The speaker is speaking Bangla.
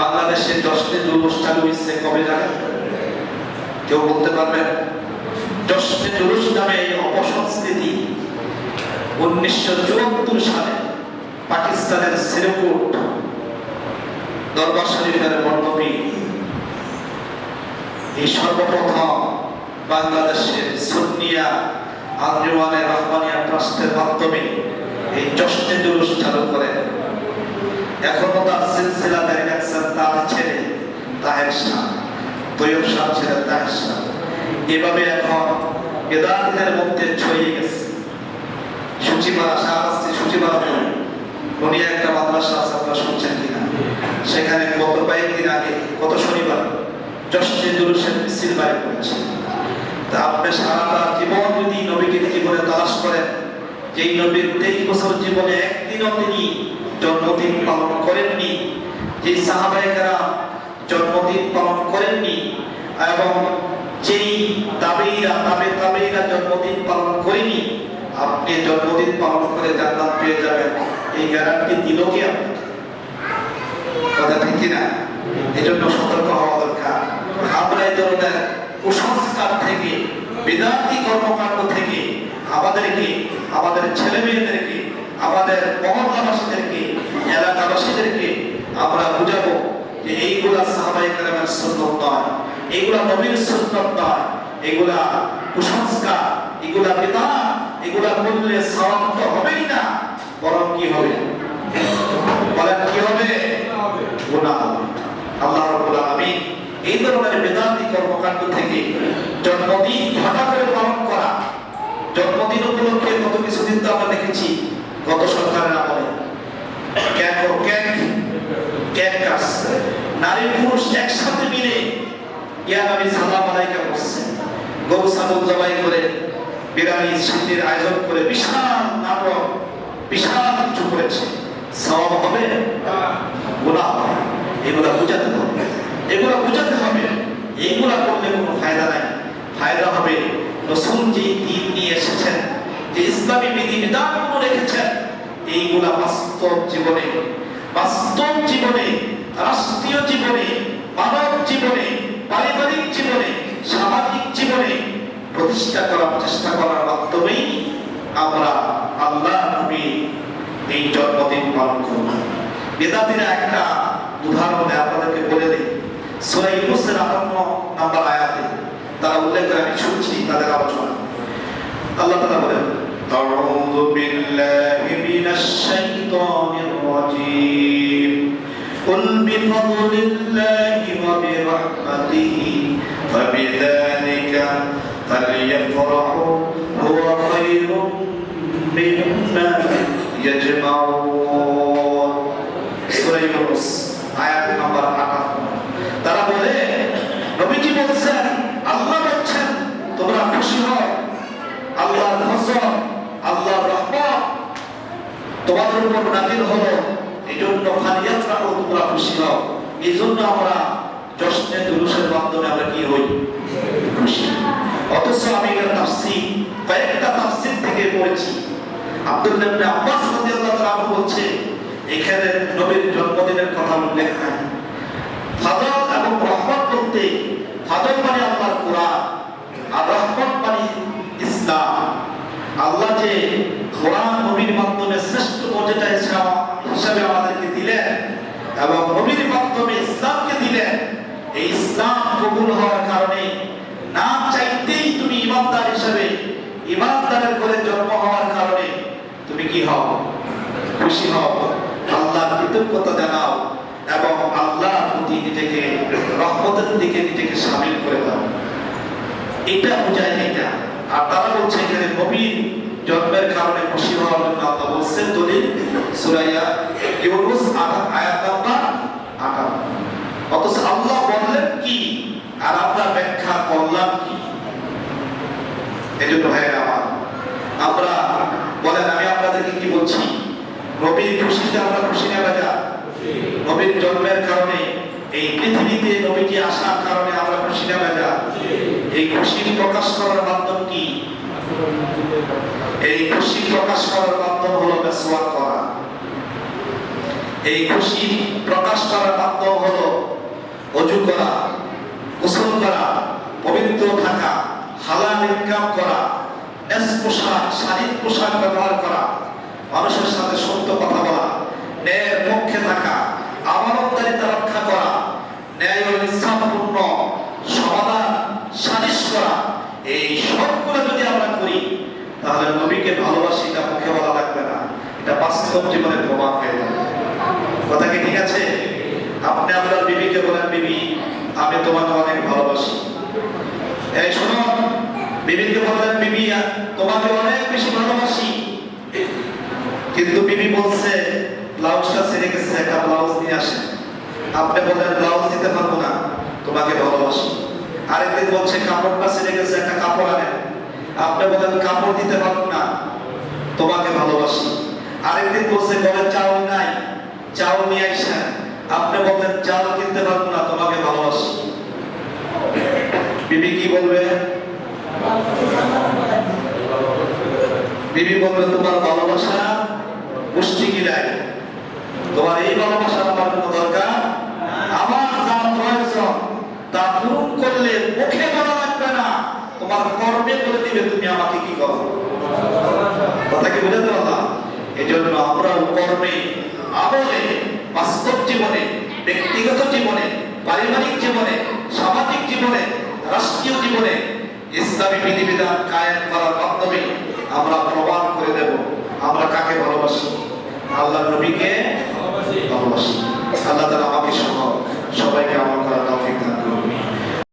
বাংলাদেশে দশটি জুলুস চালু হয়েছে, কবে জানেন? কেউ বলতে পারবেন দশটি জুলুস নামে এই অপসংস্কৃতি উনিশশো চুয়াত্তর সালে পাকিস্তানের সিরকুট দরবার শরীফের মণ্ডপী এই সর্বপ্রথম বাংলাদেশের সুন্নিয়া আঞ্জুমানের রহমানিয়া ট্রাস্টের মাধ্যমে এই জশ্নে জুলুস চালু করেন। এখনও তার সিলসিলা রাখছেন তার ছেলে তাহের শাহ, তৈয়ব শাহ ছিলেন তাহের শাহ। এভাবে এখন বেদাতিদের মধ্যে ছড়িয়ে গেছে। সূচিমালা শাহরাস্তি সূচিমালা উনি একটা মাদ্রাসা আছে, আপনারা শুনছেন কিনা? সেখানে গত কয়েকদিন আগে, গত শনিবার জশ্নে জুলুসের মিছিল বাইর করেছে তা আপনি সারাটা জীবন যদি নবীকে জীবনে তালাশ করেন, যেই নবীর তেইশ বছর জীবনে একদিনও তিনি জন্মদিন পালন করেননি যে সাহাবাহিকেরা জন্মদিন পালন করেননি এবং যেই তাবেইরা, তাবে তাবেইরা জন্মদিন পালন করেনি, আপনি জন্মদিন পালন করে জান্নাত পেয়ে যাবেন। এই গ্যারান্টি দিল কি আপনাকে কথা ঠিক কিনা? এই জন্য সতর্ক হওয়া দরকার। আমরা এই ধরনের কুসংস্কার থেকে, বেদান্তি কর্মকাণ্ড থেকে আমাদেরকে, আমাদের ছেলে মেয়েদেরকে আমাদের মহল্লাবাসীদেরকে, এলাকাবাসীদেরকে আমরা বুঝাবো যে এইগুলা সাহাবাই কেরামের সুন্নত নয়। এইগুলা নবীর সুন্নত নয়। এগুলা কুসংস্কার এগুলা বেদা এগুলা বললে সওয়াব তো হবেই না। বরং কি হবে? বলেন কি হবে? গুনাহ। আল্লাহ রাব্বুল আলামিন এই ধরনের বেদান্তি কর্মকাণ্ড থেকে জন্মদিন ঘটা করে পালন করা, জন্মদিন উপলক্ষে কত কিছুদিন তো আমরা দেখেছি, গত সরকারের আমলে। কেক ও কেক কাজ নারী পুরুষ একসাথে মিলে ইয়া নবী সালাম আলাইকা করছে। গরু, ছাগল জবাই করে বিরানি সিদ্ধির আয়োজন করে বিশাল নাটক, বিশাল কিছু করেছে। সওয়াব হবে? গুনাহ হবে। এগুলা বুঝাতে হবে। এগুলা বুঝাতে হবে। এইগুলা করলে কোনো ফায়দা নাই। ফায়দা হবে রসুল যে দিন নিয়ে এসেছেন, যে ইসলামী বিধি বিধানগুলো রেখেছেন। এইগুলা বাস্তব জীবনে বাস্তব জীবনে রাষ্ট্রীয় জীবনে মানব জীবনে পারিবারিক জীবনে সামাজিক জীবনে প্রতিষ্ঠা করার চেষ্টা করার মাধ্যমেই আমরা আল্লাহ নবী এই জন্মদিন পালন করব বেদাতিরা একটা উদাহরণে আপনাদেরকে বলে দিই সূরা ইউনূসের 58 নাম্বার আয়াতে তারা উল্লেখ করে আমি শুনছি তাদের আলোচনা আল্লাহ তাআলা বলেন أعوذ بالله من الشيطان الرجيم قل بفضل الله وبرحمته فبذلك فليفرحوا هو خير مما يجمعون সূরা ইউনূস আয়াত নাম্বার 58 তারা বলে নবীজি বলছেন আল্লাহ বলছেন তোমরা খুশি হও আল্লাহর ফজল আল্লাহর রহমত তোমাদের উপর নাজিল হলো এই জন্য ফালিয়াতরাহু তোমরা খুশি এখানে জন্মদিনের কথা উল্লেখ নাই। ফাদল এবং রহমত বলতে ফাদল মানে আল্লাহর কোরআন আর রহমত মানে ইসলাম আল্লাহ যে কোরআন নবীর মাধ্যমে শ্রেষ্ঠ মর্যাদা হিসাবে আমাদেরকে দিলেন এবং নবীর মাধ্যমে ইসলামকে দিলেন এই ইসলাম কবুল হওয়ার কারণে না চাইতেই তুমি ইমানদার হিসাবে ইমানদারের করে জন্ম হওয়ার কারণে তুমি কি হও? খুশি হও। আল্লাহর কৃতজ্ঞতা জানাও এবং আল্লাহর প্রতি নিজেকে রহমতের দিকে নিজেকে সামিল করে দাও। এটা বোঝায় এটা আর তারা বলছে এখানে নবীর জন্মের কারণে খুশি হওয়ার জন্য আল্লাহ বলছেন দলিল সুরাইয়া ইউনুস আয়াত নাম্বার 58 অথচ আল্লাহ বললেন কি আর আমরা ব্যাখ্যা করলাম কি এজন্য ভাইরা, আমার আমরা বলেন, আমি আপনাদেরকে কি বলছি? নবীর খুশিতে আমরা খুশি না বাজা? নবীর জন্মের কারণে, এই পৃথিবীতে নবীজি আসার কারণে আমরা খুশি না বাজা? এই খুশি প্রকাশ করার মাধ্যম কি? এই খুশি প্রকাশ করার মাধ্যম হলো মেসওয়াক করা। এই খুশি প্রকাশ করার মাধ্যম হলো অজু করা, গোসল করা, পবিত্র থাকা। হালাল ইনকাম করা পোশাক শারীরিক পোশাক ব্যবহার করা, মানুষের সাথে সত্য কথা বলা, ন্যায়ের পক্ষে থাকা, আমানতদারিতা রক্ষা করা, ন্যায় ও ইনসাফপূর্ণ সমাধান, সালিশ করা, এই সবগুলো যদি আমরা করি, তাহলে নবীকে ভালোবাসি, এটা মুখে বলা লাগবে না। এটা বাস্তব জীবনে প্রমাণ হয়ে যাবে। কথা কি ঠিক আছে? আপনি আপনার বিবিকে বলেন, বিবি, আমি তোমাকে অনেক ভালোবাসি। এই বিবিকে বললেন বিবি তোমাকে অনেক বেশি ভালোবাসি। কিন্তু বিবি বলছে, ব্লাউজটা ছেড়ে গেছে, একটা ব্লাউজ নিয়ে আসে আপনি বলেন, ব্লাউজ দিতে পারব না, তোমাকে ভালোবাসি। আরেকদিন বলছে, কাপড়টা ছেড়ে গেছে, একটা কাপড় আনেন। আপনি বলেন, কাপড় দিতে পারব না, তোমাকে ভালোবাসি। আরেকদিন বলছে বলে চাউল নাই, চাউল নিয়ে আইসা আপনি বলেন, চাউল কিনতে পারব না, তোমাকে ভালোবাসি। বিবি কি বলবে? বিবি বলবে তোমার ভালোবাসা গোষ্ঠী গিলায় তোমার এই ভালোবাসা আমার কোনো দরকার? আমার যা প্রয়োজন, তা পূরণ করলে মুখে বলা লাগবে না। তোমার কর্মে বলে দিবে, তুমি আমাকে কি করো? কথা কি বুঝাতে পারলাম এই জন্য আমরা কর্মে, আমলে, বাস্তব জীবনে, ব্যক্তিগত জীবনে, পারিবারিক জীবনে, সামাজিক জীবনে, রাষ্ট্রীয় জীবনে ইসলামী বিধিবিধান কায়েম করার মাধ্যমে আমরা প্রমাণ করে দেব, আমরা কাকে ভালোবাসি? আল্লাহ নবীকে ভালোবাসি। আল্লাহ তালা আমাকে সহ সবাইকে আমার তারা তৌফিক দান